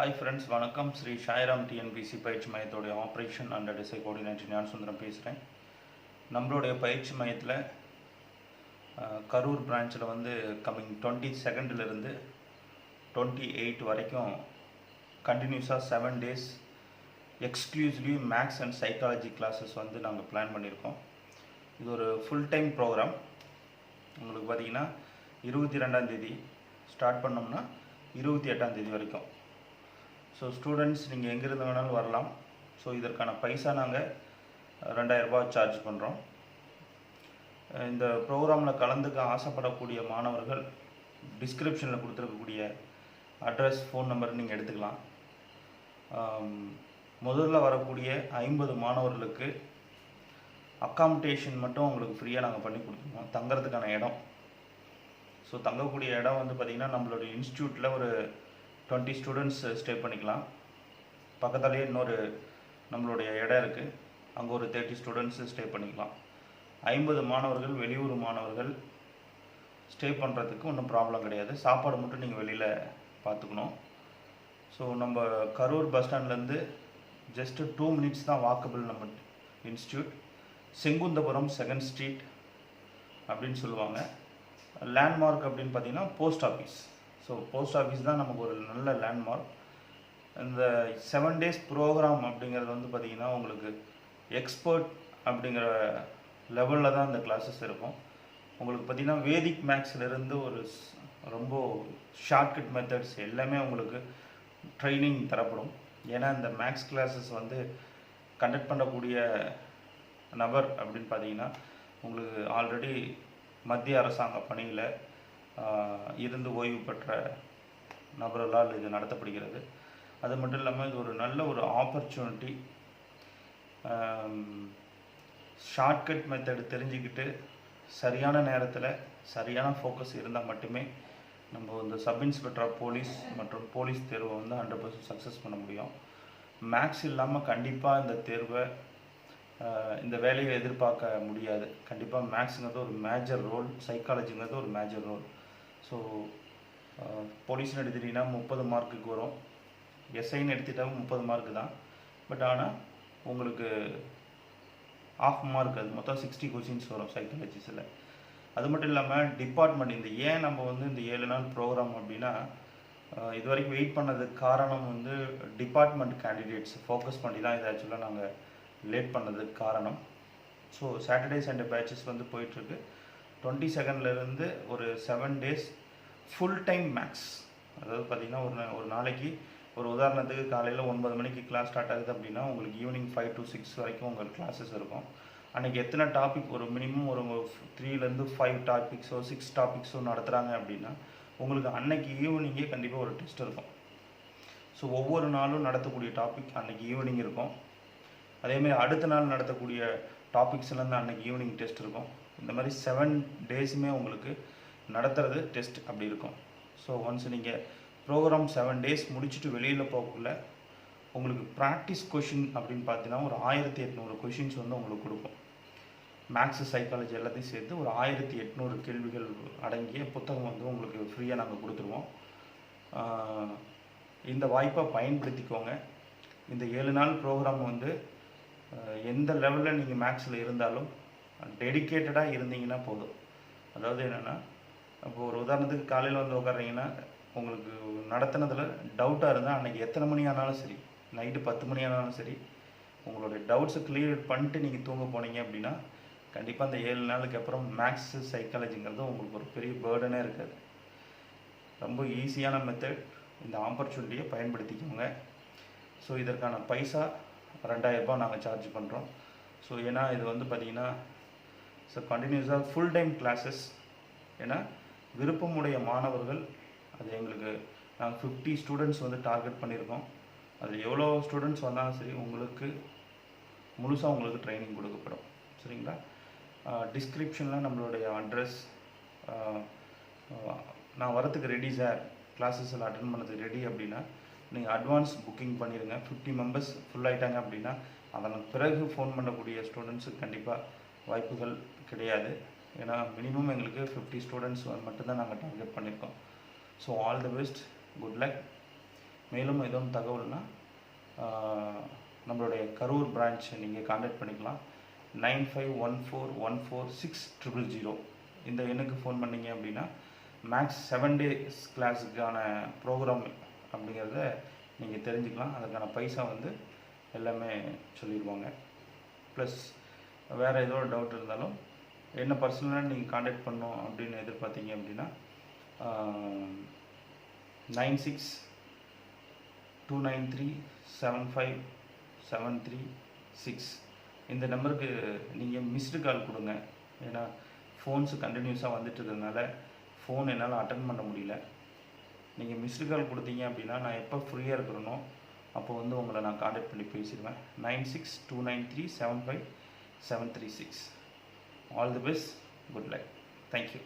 Hi friends வணக்கம். Sri Sairam TNPC பயிற்சி மையத்தோடைய ஆப்ரேஷன் அண்ட் டிசை கோஆர்டினேட்டர் ஞான சுந்தரம் பேசுகிறேன் நம்மளுடைய பயிற்சி மையத்தில் கரூர் பிரான்ச்சில் வந்து கம்மிங் டுவெண்ட்டி செகண்ட்லேருந்து டுவெண்ட்டி எயிட் வரைக்கும் கண்டினியூஸாக seven days exclusively maths and psychology classes வந்து நாங்கள் பிளான் பண்ணியிருக்கோம். இது ஒரு ஃபுல் டைம் ப்ரோக்ராம் உங்களுக்கு பார்த்தீங்கன்னா இருபத்தி ரெண்டாந்தேதி ஸ்டார்ட் பண்ணோம்னா இருபத்தி எட்டாந்தேதி வரைக்கும். ஸோ ஸ்டூடெண்ட்ஸ் நீங்கள் எங்கேருந்து வேணாலும் வரலாம். ஸோ இதற்கான பைசா நாங்கள் ரெண்டாயிரரூபா சார்ஜ் பண்ணுறோம் இந்த ப்ரோக்ராமில் கலந்துக்க ஆசைப்படக்கூடிய மாணவர்கள் டிஸ்கிரிப்ஷனில் கொடுத்துருக்கக்கூடிய அட்ரஸ் ஃபோன் நம்பர் நீங்கள் எடுத்துக்கலாம். முதல்ல வரக்கூடிய ஐம்பது மாணவர்களுக்கு அக்காமடேஷன் மட்டும் உங்களுக்கு ஃப்ரீயாக நாங்கள் பண்ணி கொடுத்துருவோம். தங்குறதுக்கான இடம். ஸோ தங்கக்கூடிய இடம் வந்து பார்த்திங்கன்னா நம்மளுடைய இன்ஸ்டியூட்டில் ஒரு டுவெண்ட்டி ஸ்டூடெண்ட்ஸ் ஸ்டே பண்ணிக்கலாம். பக்கத்துலேயே இன்னொரு நம்மளுடைய இடம் இருக்குது அங்கே ஒரு தேர்ட்டி ஸ்டூடெண்ட்ஸ் ஸ்டே பண்ணிக்கலாம். ஐம்பது மாணவர்கள் வெளியூர் மாணவர்கள் ஸ்டே பண்ணுறதுக்கு ஒன்றும் ப்ராப்ளம் கிடையாது. சாப்பாடு மட்டும் நீங்கள் வெளியில் பார்த்துக்கணும். ஸோ நம்ம கரூர் பஸ் ஸ்டாண்ட்லேருந்து ஜஸ்ட்டு டூ மினிட்ஸ் தான் வாக்கபிள் நம்ம இன்ஸ்டியூட் செங்குந்தபுரம் செகண்ட் ஸ்ட்ரீட் அப்படின்னு சொல்லுவாங்க. லேண்ட்மார்க் அப்படின்னு பார்த்தீங்கன்னா post office so post office தான் நமக்கு ஒரு நல்ல லேண்ட்மார்க் இந்த செவன் டேஸ் ப்ரோக்ராம் அப்படிங்கிறது வந்து பார்த்திங்கன்னா உங்களுக்கு எக்ஸ்பர்ட் அப்படிங்கிற லெவலில் தான் இந்த கிளாஸஸ் இருக்கும். உங்களுக்கு பார்த்திங்கன்னா வேதிக் மேக்ஸ்லேருந்து ஒரு ரொம்ப ஷார்ட்கட் மெத்தட்ஸ் எல்லாமே உங்களுக்கு ட்ரைனிங் தரப்படும். ஏன்னா இந்த மேக்ஸ் கிளாஸஸ் வந்து கண்டக்ட் பண்ணக்கூடிய நபர் அப்படின்னு பார்த்தீங்கன்னா உங்களுக்கு ஆல்ரெடி மத்திய அரசாங்க பணியில் இருந்து ஓய்வு பெற்ற நபர்களால் இது நடத்தப்படுகிறது. அது மட்டும் இல்லாமல் இது ஒரு நல்ல ஒரு ஆப்பர்ச்சுனிட்டி ஷார்ட்கட் மெத்தட் தெரிஞ்சுக்கிட்டு சரியான நேரத்தில் சரியான ஃபோக்கஸ் இருந்தால் மட்டுமே நம்ம இந்த சப் இன்ஸ்பெக்டர் போலீஸ் மற்றும் போலீஸ் தேர்வை வந்து ஹண்ட்ரட் பர்சன்ட் சக்ஸஸ் பண்ண முடியும். மேக்ஸ் இல்லாமல் கண்டிப்பாக இந்த தேர்வை இந்த வேலையை எதிர்பார்க்க முடியாது. கண்டிப்பாக மேக்ஸுங்கிறது ஒரு மேஜர் ரோல் சைக்காலஜிங்கிறது ஒரு மேஜர் ரோல் ஸோ போலீஸ்னு uh, எடுத்துட்டிங்கன்னா முப்பது மார்க்குக்கு வரும். எஸ்ஐன்னு எடுத்துட்டாலும் முப்பது மார்க்கு தான். பட் ஆனால் உங்களுக்கு ஆஃப் மார்க் அது. மொத்தம் சிக்ஸ்டி கொஷின்ஸ் வரும் சைக்காலஜிஸில் அது மட்டும் இல்லாமல் டிபார்ட்மெண்ட் இந்த ஏன் நம்ம வந்து இந்த ஏழு நாள் ப்ரோக்ராம் அப்படின்னா uh, இது வரைக்கும் வெயிட் பண்ணதுக்கு காரணம் வந்து டிபார்ட்மெண்ட் கேண்டிடேட்ஸ் ஃபோக்கஸ் பண்ணி தான் இதை ஆக்சுவலாக நாங்கள் லேட் பண்ணதுக்கு காரணம். ஸோ சாட்டர்டே சண்டே பேட்சஸ் வந்து போயிட்டுருக்கு டுவெண்ட்டி செகண்ட்லேருந்து ஒரு seven days full time maths அதாவது பார்த்தீங்கன்னா ஒரு ஒரு நாளைக்கு ஒரு உதாரணத்துக்கு காலையில் ஒன்பது மணிக்கு கிளாஸ் ஸ்டார்ட் ஆகுது அப்படின்னா உங்களுக்கு ஈவினிங் ஃபைவ் டு சிக்ஸ் வரைக்கும் உங்களுக்கு கிளாஸஸ் இருக்கும். அன்றைக்கி எத்தனை டாபிக் ஒரு மினிமம் ஒரு த்ரீலேருந்து ஃபைவ் டாபிக்ஸோ சிக்ஸ் டாபிக்ஸோ நடத்துகிறாங்க அப்படின்னா உங்களுக்கு அன்னைக்கு ஈவினிங்கே கண்டிப்பாக ஒரு டெஸ்ட் இருக்கும். ஸோ ஒவ்வொரு நாளும் நடத்தக்கூடிய டாபிக் அன்றைக்கி ஈவினிங் இருக்கும். அதேமாதிரி அடுத்த நாள் நடத்தக்கூடிய டாபிக்ஸ்லேருந்து அன்றைக்கி ஈவினிங் டெஸ்ட் இருக்கும். இந்த மாதிரி செவன் டேஸுமே உங்களுக்கு நடத்துறது டெஸ்ட் அப்படி இருக்கும். ஸோ ஒன்ஸ் நீங்கள் ப்ரோக்ராம் செவன் டேஸ் முடிச்சுட்டு வெளியில் போகக்குள்ள உங்களுக்கு ப்ராக்டிஸ் கொஷின் அப்படின்னு பார்த்தீங்கன்னா ஒரு ஆயிரத்தி எட்நூறு கொஷின்ஸ் வந்து உங்களுக்கு கொடுக்கும். மேக்ஸ் சைக்காலஜி எல்லாத்தையும் சேர்த்து ஒரு ஆயிரத்தி எட்நூறு கேள்விகள் அடங்கிய புத்தகம் வந்து உங்களுக்கு ஃப்ரீயாக நாங்கள் கொடுத்துருவோம். இந்த வாய்ப்பை பயன்படுத்திக்கோங்க. இந்த ஏழு நாள் ப்ரோக்ராம் வந்து எந்த லெவலில் நீங்கள் மேக்ஸில் இருந்தாலும் டெடிக்கேட்டடாக இருந்தீங்கன்னா போதும். அதாவது என்னென்னா இப்போ ஒரு உதாரணத்துக்கு காலையில் வந்து உட்கார்றீங்கன்னா உங்களுக்கு நடத்தினதில் டவுட்டாக இருந்தால் அன்றைக்கி எத்தனை மணி ஆனாலும் சரி நைட்டு பத்து மணி ஆனாலும் சரி உங்களுடைய டவுட்ஸை கிளியர் பண்ணிட்டு நீங்கள் தூங்க போனீங்க அப்படின்னா கண்டிப்பாக அந்த ஏழு நாளுக்கு அப்புறம் மேக்ஸு சைக்காலஜிங்கிறது உங்களுக்கு ஒரு பெரிய பேர்டனே இருக்காது. ரொம்ப ஈஸியான மெத்தட் இந்த ஆப்பர்ச்சுனிட்டியை பயன்படுத்திக்கோங்க. ஸோ இதற்கான பைசா ரெண்டாயிரரூபா நாங்கள் சார்ஜ் பண்ணுறோம் ஸோ ஏன்னா இது வந்து பார்த்திங்கன்னா ஸோ கண்டினியூஸாக ஃபுல் டைம் கிளாஸஸ் ஏன்னா விருப்பமுடைய மாணவர்கள் அது எங்களுக்கு நாங்கள் ஃபிஃப்டி ஸ்டூடெண்ட்ஸ் வந்து டார்கெட் பண்ணியிருக்கோம் அதில் எவ்வளோ ஸ்டூடெண்ட்ஸ் வந்தாலும் சரி உங்களுக்கு முழுசாக உங்களுக்கு ட்ரைனிங் கொடுக்கப்படும். சரிங்களா? டிஸ்கிரிப்ஷனில் நம்மளுடைய அட்ரஸ் நான் வரத்துக்கு ரெடி சார் கிளாஸஸில் அட்டன் பண்ணதுக்கு ரெடி அப்படின்னா நீங்கள் அட்வான்ஸ் புக்கிங் பண்ணிடுங்க ஃபிஃப்டி மெம்பர்ஸ் ஃபுல் ஆகிட்டாங்க அப்படின்னா அதன் பிறகு ஃபோன் பண்ணக்கூடிய ஸ்டூடெண்ட்ஸுக்கு கண்டிப்பாக வாய்ப்புகள் கிடையாது. ஏன்னா மினிமம் எங்களுக்கு ஃபிஃப்டி ஸ்டூடெண்ட்ஸ் மட்டும்தான் நாங்கள் டார்கெட் பண்ணியிருக்கோம் so all the best good luck மேலும் எதுவும் தகவல்னால் நம்மளுடைய கரூர் பிரான்ச்சை நீங்கள் காண்டாக்ட் பண்ணிக்கலாம். Nine five one four one four six triple zero இந்த எண்ணுக்கு ஃபோன் பண்ணீங்க அப்படின்னா மேக்ஸ் செவன் டேஸ் கிளாஸுக்கான ப்ரோக்ராம் அப்படிங்கிறத நீங்கள் தெரிஞ்சுக்கலாம். அதுக்கான பைசா வந்து எல்லாமே சொல்லிடுவாங்க. ப்ளஸ் வேறு ஏதோ ஒரு டவுட் இருந்தாலும் என்ன பர்சனலாக நீங்கள் காண்டாக்ட் பண்ணோம் அப்படின்னு எதிர்பார்த்தீங்க அப்படின்னா nine six two nine three seven five seven three six இந்த நம்பருக்கு நீங்கள் மிஸ்டு கால் கொடுங்க. ஏன்னா ஃபோன்ஸு கண்டினியூஸாக வந்துட்டு இருக்கிறதுனால ஃபோன் என்னால் அட்டன் பண்ண முடியல. நீங்கள் மிஸ்டு கால் கொடுத்தீங்க அப்படின்னா நான் எப்போ ஃப்ரீயாக இருக்கிறனோ அப்போ வந்து உங்களை நான் காண்டாக்ட் பண்ணி பேசிடுவேன். Nine six two nine three seven five 736 all the best. Good luck. Thank you.